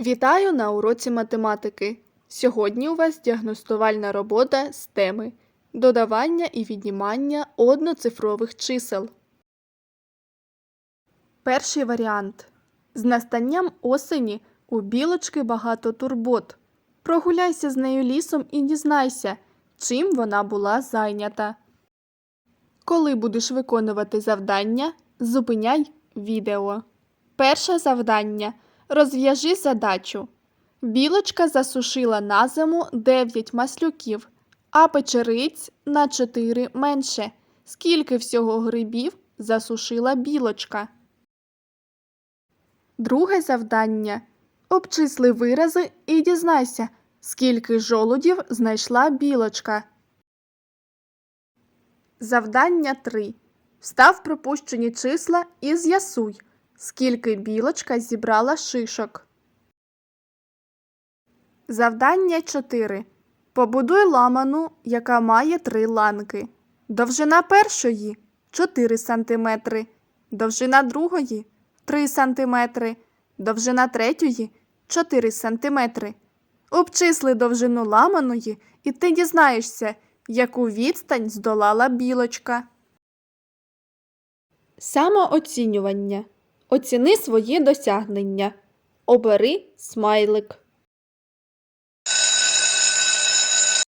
Вітаю на уроці математики. Сьогодні у вас діагностувальна робота з теми додавання і віднімання одноцифрових чисел. Перший варіант. З настанням осені у білочки багато турбот. Прогуляйся з нею лісом і дізнайся, чим вона була зайнята. Коли будеш виконувати завдання, зупиняй відео. Перше завдання. Розв'яжи задачу. Білочка засушила на зиму 9 маслюків, а печериць на 4 менше. Скільки всього грибів засушила білочка? Друге завдання. Обчисли вирази і дізнайся, скільки жолудів знайшла білочка. Завдання 3. Встав пропущені числа і з'ясуй, скільки білочка зібрала шишок. Завдання 4. Побудуй ламану, яка має три ланки. Довжина першої 4 см, довжина другої 3 см, довжина третьої 4 см. Обчисли довжину ламаної, і ти дізнаєшся, яку відстань здолала білочка. Самооцінювання. Оціни свої досягнення. Обери смайлик.